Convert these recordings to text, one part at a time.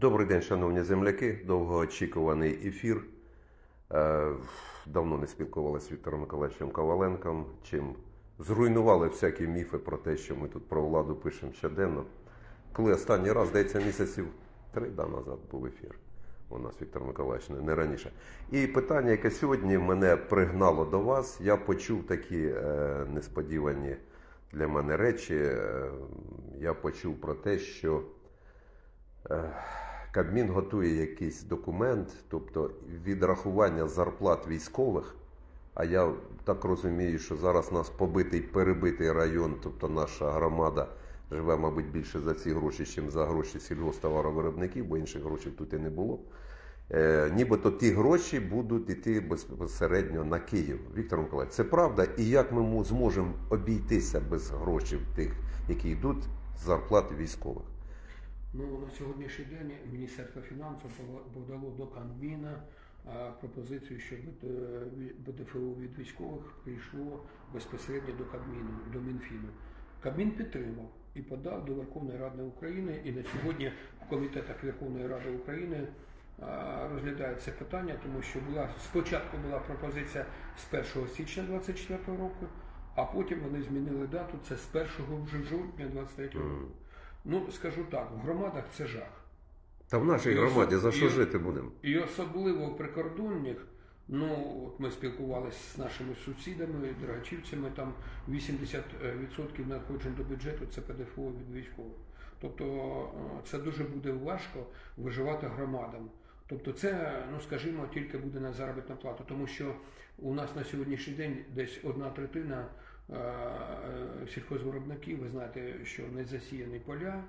Добрий день, шановні земляки. Довгоочікуваний ефір. Е, Давно не спілкувалися з Віктором Миколаївичем Коваленком, чим зруйнували всякі міфи про те, що ми тут про владу пишемо щоденно. Коли останній раз, здається, місяців три да, назад був ефір. У нас Віктор Миколаївич, не- раніше. І питання, яке сьогодні мене пригнало до вас, я почув такі е, несподівані для мене речі. Е, я почув про те, що Е, Кабмін готує якийсь документ, тобто відрахування зарплат військових. А я так розумію, що зараз нас побитий, перебитий район, тобто наша громада живе, мабуть, більше за ці гроші, ніж за гроші сільгосптоваровиробників, бо інших грошей тут і не було. Е, нібито ті гроші будуть йти безпосередньо на Київ. Віктор Миколаївич, це правда? І як ми зможемо обійтися без грошей тих, які йдуть з зарплати військових? Ну, на сьогоднішній день Міністерство фінансів подало до Кабміна пропозицію, щоб е, БДФО від військових прийшло безпосередньо до Кабміну, до Мінфіну. Кабмін підтримав і подав до Верховної Ради України. І на сьогодні в комітетах Верховної Ради України це питання, тому що була спочатку була пропозиція з 1 січня 2024 року, а потім вони змінили дату. Це з 1 вже жовтня 2023 року. Ну, скажу так, в громадах це жах. Та в нашій І громаді за що і- жити будемо? І особливо в прикордонних, ну, от ми спілкувалися з нашими сусідами, дорогачівцями, там 80% надходжень до бюджету це ПДФО від військових. Тобто е, це дуже буде важко виживати громадам. Тобто це, ну скажімо, тільки буде на заробітну плату, тому що у нас на сьогоднішній день десь одна третина е, е, сільхозвиробників, ви знаєте, що не засіяні поля,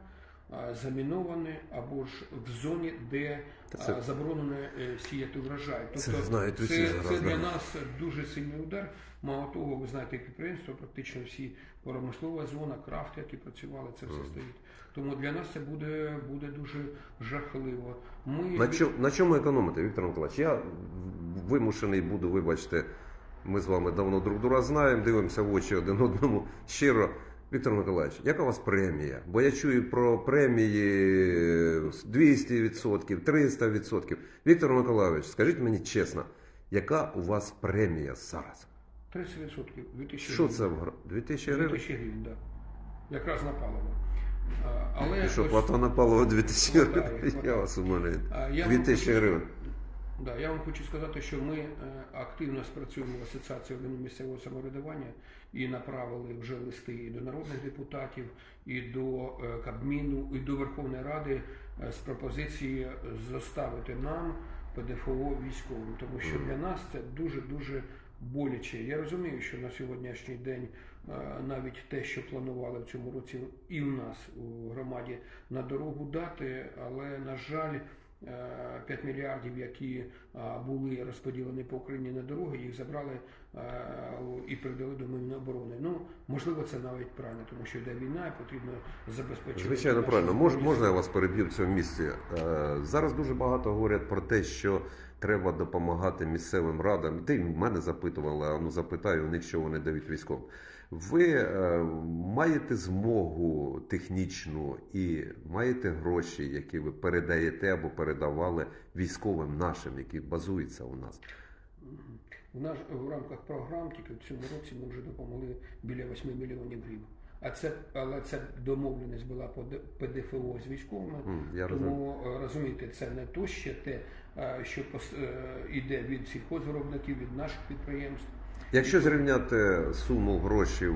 е, заміновані або ж в зоні, де Та це- е, заборонено е, сіяти врожай. Це Тобто знають усі це, зараз, це для нас дуже сильний удар. Мало того, ви знаєте, підприємства, практично всі промислова зона, крафт, які працювали, це все стоїть. Тому для нас це буде, буде дуже жахливо. Ми На, чо, на чому економити, Віктор Миколаївич? Я вимушений буду, вибачте, ми з вами давно друг друга знаємо, дивимося в очі один одному щиро. Віктор Миколаївич, яка у вас премія? Бо я чую про премії 200%, 300%. Віктор Миколаївич, скажіть мені чесно, яка у вас премія зараз? 30% 2000 Що це в гр- 2000 гривень? 2000 гривень, так. Да. Якраз на паливо. Але І що, ось- плата на паливо 2000 Хватає, гривень? Я вас умоляю. А, я вам 2000 гривень. Да, я вам хочу сказати, що ми е, активно спрацюємо в асоціації органів місцевого самоврядування і направили вже листи і до народних депутатів, і до е, Кабміну, і до Верховної Ради е, з пропозиції заставити нам ПДФО військовим, тому що для нас це дуже дуже боляче. Я розумію, що на сьогоднішній день навіть те, що планували в цьому році, і у нас у громаді на дорогу дати, але на жаль. Е, 5 мільярдів, які були розподілені по Україні на дороги, їх забрали е, і передали до Міноборони. Ну можливо, це навіть правильно, тому що йде війна, і потрібно забезпечити. Звичайно, правильно. Мож, можна я вас переб'ю в цьому місці? Е, Зараз дуже багато говорять про те, що треба допомагати місцевим радам. Ти мене запитувала, а ну запитаю у них, що вони дають військовим. Ви е, маєте змогу технічну і маєте гроші, які ви передаєте або передавали військовим нашим, які базуються у нас. В наш в рамках програм тільки в цьому році ми вже допомогли біля 8 мільйонів гривень. А це але це домовленість була по ПДФО з військовими. М, Я. Тому е, розумієте, це не то ще те, е, що іде від сільхозвиробників, від наших підприємств. Якщо зрівняти суму грошей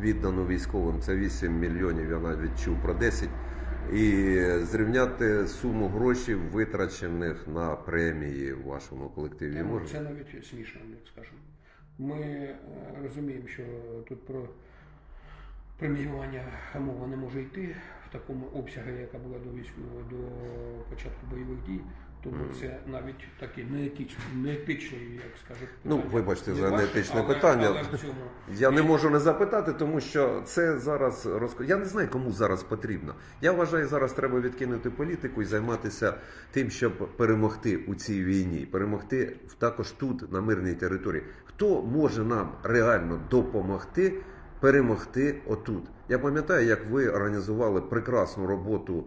віддану військовим, це 8 мільйонів, я навіть чув про 10, і зрівняти суму грошей, витрачених на премії в вашому колективі, Та, ну, можна? Це навіть смішно, як скажемо. Ми е, розуміємо, що тут про преміювання мова не може йти в такому обсягу, яка була до військового до початку бойових дій. Тому це навіть такі неетичні, неетичні, як скажуть. Ну, вибачте за неетичне питання. Але в цьому Я не можу не запитати, тому що це зараз розк... Я не знаю, кому зараз потрібно. Я вважаю, зараз треба відкинути політику і займатися тим, щоб перемогти у цій війні, перемогти також тут, на мирній території. Хто може нам реально допомогти перемогти отут? Я пам'ятаю, як ви організували прекрасну роботу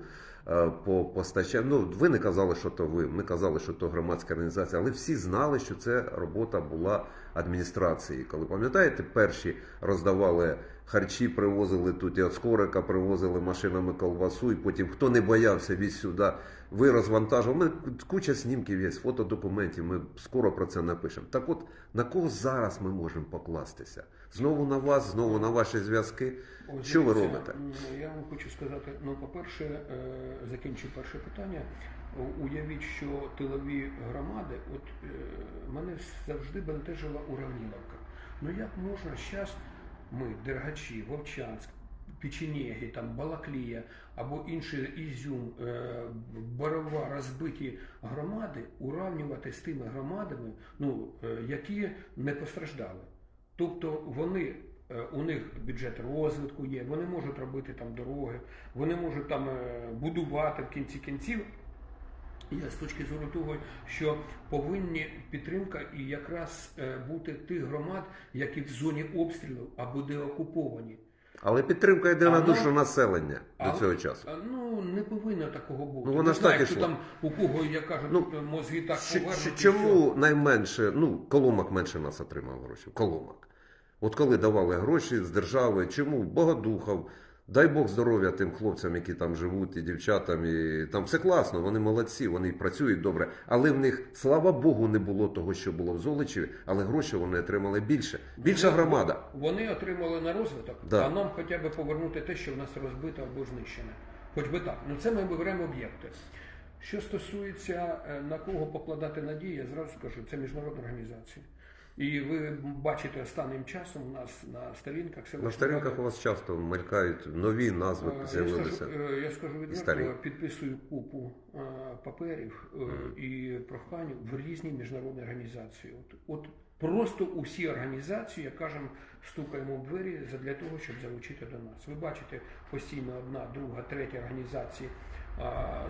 по постачанню. Ну, ви не казали, що то ви, ми казали, що то громадська організація, але всі знали, що це робота була адміністрації. Коли пам'ятаєте, перші роздавали харчі, привозили тут і от скорика, привозили машинами колбасу, і потім хто не боявся віз сюди, ви розвантажували. Мене куча снімків є, фотодокументів. Ми скоро про це напишемо. Так от на кого зараз ми можемо покластися? Знову на вас, знову на ваші зв'язки. Що ви робите? Я вам хочу сказати, ну, по-перше, е, закінчу перше питання. Уявіть, що тилові громади, от е, мене завжди бентежила Уравніловка. Ну як можна зараз ми, Дергачі, Вовчанськ, Печенєги, там Балаклія або інші Ізюм, е, Борова, розбиті громади уравнювати з тими громадами, ну, е, які не постраждали. Тобто вони е, у них бюджет розвитку є, вони можуть робити там дороги, вони можуть там е, будувати в кінці кінців. З точки зору того, що повинні підтримка і якраз е, бути тих громад, які в зоні обстрілу або де окуповані. Але підтримка йде на душу населення а- до цього часу. А, Ну не повинно такого бути. Ну, вона ж так що ішла. там у кого я кажу, Ну, тут мозги так що- Чому найменше, ну, Коломак менше нас отримав грошей? Коломак. От коли давали гроші з держави, чому Богодухов, дай Бог здоров'я тим хлопцям, які там живуть, і дівчатам, і там все класно, вони молодці, вони працюють добре. Але в них, слава Богу, не було того, що було в Золочеві, але гроші вони отримали більше. Більша громада. Вони отримали на розвиток, Да. а нам хоча б повернути те, що в нас розбито або знищене. Хоч би так. Ну це ми беремо об'єкти. Що стосується е, на кого покладати надії, я зразу скажу, це міжнародна організація. І ви бачите останнім часом у нас на сторінках На сторінках у вас часто мелькають нові назви, Е, Я з'явилися. скажу, е, я скажу відверто, підписую купу е, паперів і прохань в різні міжнародні організації. От, от просто усі організації, як кажемо, стукаємо в двері для того, щоб залучити до нас. Ви бачите постійно одна, друга, третя організації.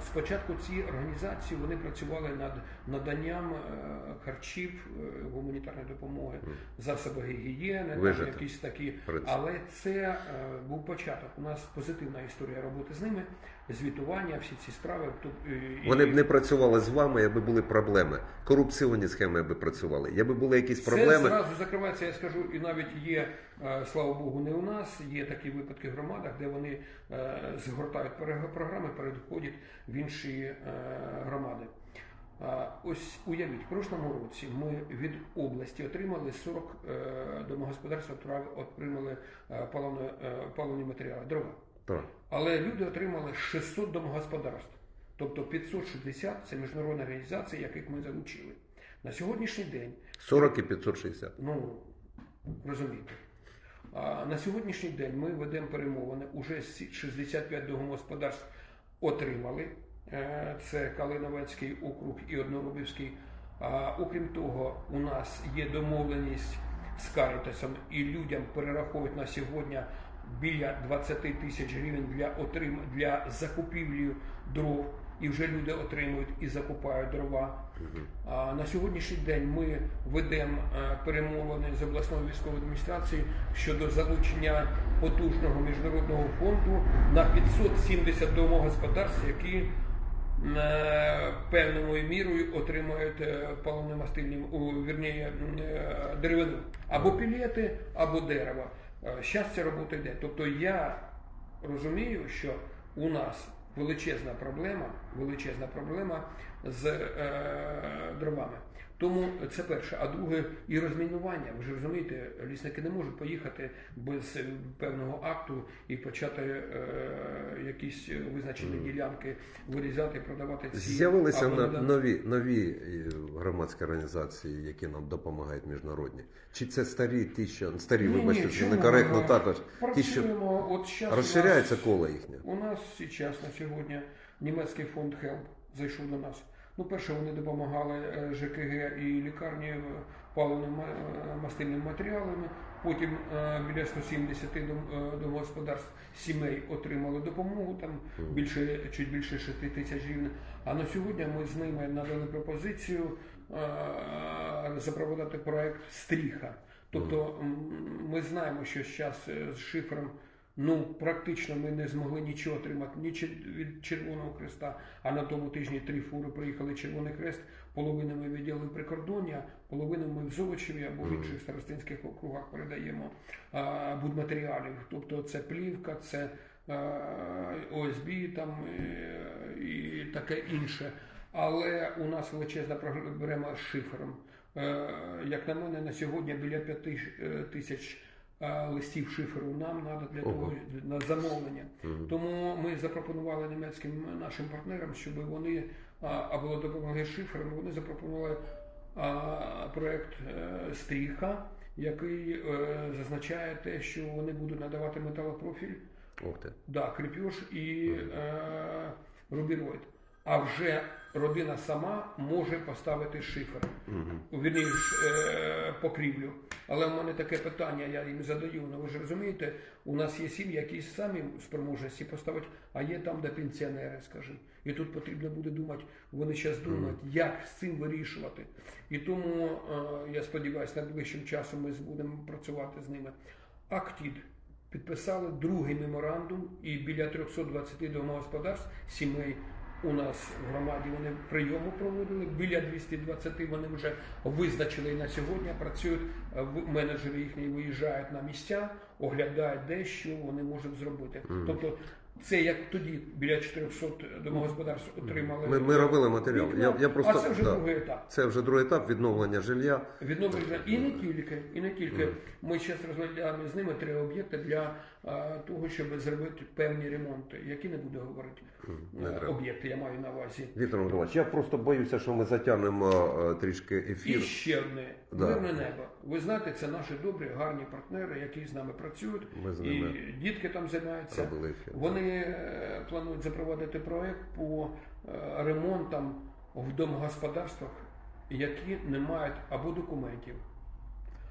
Спочатку ці організації вони працювали над наданням е, харчів, е, гуманітарної допомоги, засоби гігієни, там якісь такі. Але це е, був початок. У нас позитивна історія роботи з ними, звітування, всі ці справи. Е, Вони б не працювали з вами, якби були проблеми. Корупційні схеми би працювали. Якби були якісь Це проблеми. зразу закривається, я скажу, і навіть є, е, слава Богу, не у нас. Є такі випадки в громадах, де вони е, згортають програми, переходять в інші громади. Ось уявіть, в прошлому році ми від області отримали 40 е, домогосподарств, отримали паливні матеріали, дрова. Так. Але люди отримали 600 домогосподарств. Тобто 560 це міжнародна організація, яких ми залучили. На сьогоднішній день 40 і 560. Ну, розумієте. А на сьогоднішній день ми ведемо перемовини. Уже сі- 65 домогосподарств отримали. Е, Це Калиновецький округ і Однорубівський. А окрім того, у нас є домовленість з Карітасом і людям перераховують на сьогодні біля 20 тисяч гривень для отрим... для закупівлі дров. І вже люди отримують і закупають дрова. А на сьогоднішній день ми ведемо е, перемовини з обласною військовою адміністрацією щодо залучення потужного міжнародного фонду на 570 домогосподарств, які е, певною мірою отримують е, паливно-мастильні, вірніше, деревину або пілети, або дерево. Зараз ця робота йде. Тобто я розумію, що у нас величезна проблема, величезна проблема з е, дровами. Тому це перше. А друге, і розмінування. Ви ж розумієте, лісники не можуть поїхати без е, певного акту і почати е, якісь визначені ділянки вирізати, продавати ці З'явилися на- нові, нові е, громадські організації, які нам допомагають міжнародні. Чи це старі, ті, що старі, Ні, ні, вибачте, чому? некоректно також. Ті, що от розширяється нас- коло їхнє. У нас зараз на сьогодні німецький фонд HELP зайшов до нас. Ну, перше, вони допомагали е, ЖКГ і лікарні е, паливними е, мастильними матеріалами. Потім біля 170 е, домогосподарств сімей отримали допомогу, там більше чуть більше 6 тисяч гривень. А на сьогодні ми з ними надали пропозицію запровадити проект Стріха. Тобто ми знаємо, що зараз з шифром Ну, практично ми не змогли нічого отримати ні від Червоного Хреста, а на тому тижні три фури приїхали Червоний Хрест. Половину ми відділили прикордоння, половину ми в Золочеві або в інших старостинських округах передаємо а, будматеріалів. Тобто це плівка, це а, ОСБ там е, і таке інше. Але у нас величезна проблема з шифером. Е, Як на мене, на сьогодні біля п'яти е, тисяч листів шиферу нам треба для того на замовлення. Тому ми запропонували німецьким нашим партнерам, щоб вони або допомогли шиферам, вони запропонували а, проект е, Стріха, який е, зазначає те, що вони будуть надавати металопрофіль. Да, крепеж і е, рубіроїд. А вже родина сама може поставити шифер. Вірніш, е, покрівлю. Але в мене таке питання, я їм задаю. Ну ви ж розумієте, у нас є сім'ї, які самі спроможності поставити, а є там, де пенсіонери, скажімо. І тут потрібно буде думати, вони зараз думають, як з цим вирішувати. І тому е, я сподіваюся, найближчим часом ми будемо працювати з ними. Актід підписали другий меморандум, і біля 320 домогосподарств сімей у нас в громаді вони прийому проводили. Біля 220 вони вже визначили і на сьогодні. Працюють е, менеджери їхні виїжджають на місця, оглядають де що вони можуть зробити. Тобто, це як тоді біля 400 домогосподарств отримали. Ми, ми робили матеріал. Я, я просто, а це вже да. другий етап. Це вже другий етап відновлення жилья. Відновлення і не тільки, і не тільки. Ми зараз розглядаємо з ними три об'єкти для того, щоб зробити певні ремонти, які не буду говорити. не Е. Об'єкти я маю на увазі. Віктор Миколаївич, я просто боюся, що ми затягнемо е, трішки І ще одне Да. мирне небо. Ви знаєте, це наші добрі, гарні партнери, які з нами працюють, Ми з і дітки там займаються. робили ефір. Вони е, планують запровадити проект по ремонтам в домогосподарствах, які не мають або документів.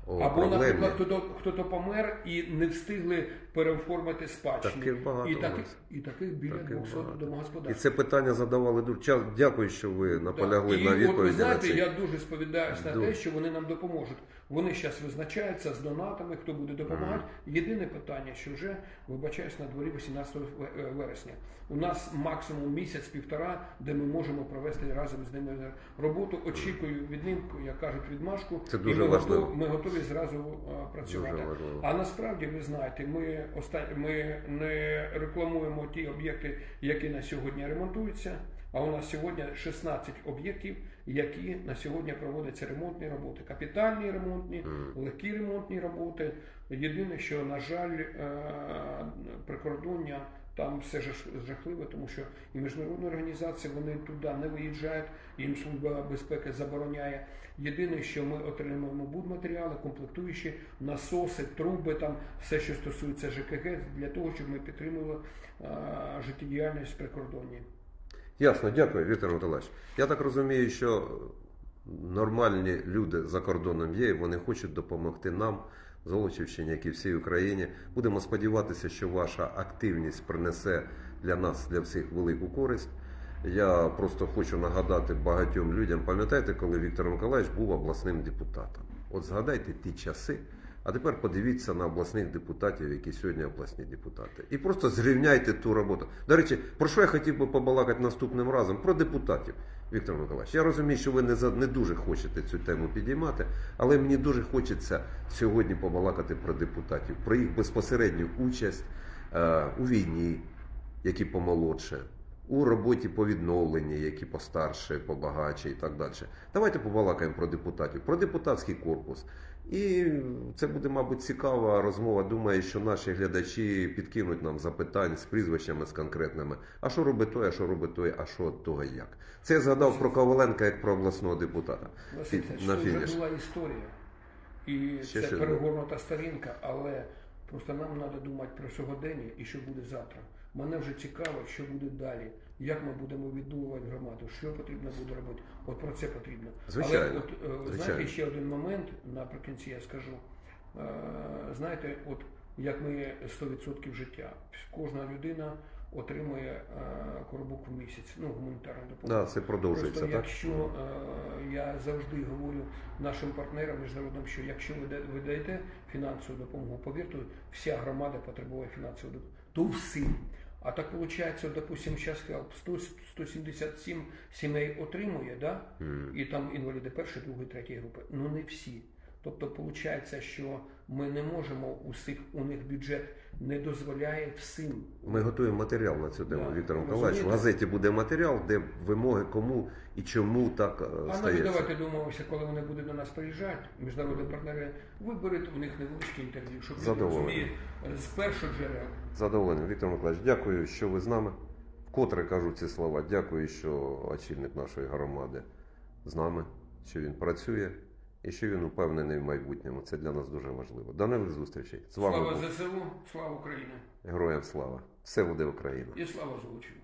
О, Або, проблемні. наприклад, хто, хто помер і не встигли переоформити спадщину. Таких багато і, у таких, і таких біля Таких 200 багато. І це питання задавали дуже. Дякую, що ви наполягли і на от ви відповіді на знаєте, я дуже сповідаюся на те, що вони нам допоможуть. Вони зараз визначаються з донатами, хто буде допомагати. Єдине питання, що вже вибачаюсь на дворі 18 е, вересня. У нас максимум місяць-півтора, де ми можемо провести разом з ними роботу. Очікую від ним, як кажуть, відмашку. Це і ми важливо. готові, ми готові зразу е, працювати. А насправді ви знаєте, ми оста... ми не рекламуємо ті об'єкти, які на сьогодні ремонтуються. А у нас сьогодні 16 об'єктів, які на сьогодні проводяться ремонтні роботи, капітальні ремонтні, легкі ремонтні роботи. Єдине, що на жаль, е, прикордоння там все жахливо, тому що і міжнародні організації вони туди не виїжджають, їм служба безпеки забороняє. Єдине, що ми отримуємо будматеріали, комплектуючі, насоси, труби, там все, що стосується ЖКГ, для того, щоб ми підтримували е, життєдіяльність прикордонні. Ясно, дякую, Віктор Миколаївич. Я так розумію, що нормальні люди за кордоном є, вони хочуть допомогти нам, Золочівщині, як і всій Україні. Будемо сподіватися, що ваша активність принесе для нас, для всіх велику користь. Я просто хочу нагадати багатьом людям, пам'ятаєте, коли Віктор Миколаївич був обласним депутатом? От згадайте ті часи, а тепер подивіться на обласних депутатів, які сьогодні обласні депутати. І просто зрівняйте ту роботу. До речі, про що я хотів би побалакати наступним разом? Про депутатів. Віктор Миколаївич, я розумію, що ви не, за, не дуже хочете цю тему підіймати, але мені дуже хочеться сьогодні побалакати про депутатів, про їх безпосередню участь е, у війні, які помолодше, у роботі по відновленні, які постарше, побагаче і так далі. Давайте побалакаємо про депутатів, про депутатський корпус. І це буде, мабуть, цікава розмова. Думаю, що наші глядачі підкинуть нам запитань з прізвищами, з конкретними. А що робить той, а що робить той, а що того як. Це я згадав про Коваленка як про обласного депутата. Василь, Під- це вже була історія. І Ще це щось перегорнута сторінка, але просто нам треба думати про сьогодення і що буде завтра. Мене вже цікаво, що буде далі, як ми будемо відбудовувати громаду, що потрібно буде робити. От про це потрібно. Звичайно, Але от е, звичайно. знаєте, ще один момент наприкінці я скажу. Е, Знаєте, от як ми 100% життя, кожна людина отримує е, коробок в місяць, ну гуманітарну допомогу. Да, це продовжується, Просто так? якщо я завжди говорю нашим партнерам міжнародним, що якщо ви да- ви даєте фінансову допомогу, повірте, вся громада потребує фінансову допомогу. То всім. А так виходить, допустим, зараз сказав, 100, 177 сімей отримує, да? і там інваліди першої, другої, третьої групи. Ну не всі. Тобто виходить, що ми не можемо усіх, у них бюджет не дозволяє всім. Ми готуємо матеріал на цю тему, Да. Віктор Миколаївич. В газеті буде матеріал, де вимоги кому і чому так е, А стається. давайте домовимося, коли вони будуть до нас приїжджати, міжнародні партнери, виберуть у них невеличке інтерв'ю, щоб розуміли е, з перших джерел. Задоволений, Віктор Миколаївич, дякую, що ви з нами. Вкотре кажу ці слова. Дякую, що очільник нашої громади з нами, що він працює і що він упевнений в майбутньому. Це для нас дуже важливо. До нових зустрічей. З вами Слава був ЗСУ, слава Україні героям слава. Все буде Україна. і слава Золочеву.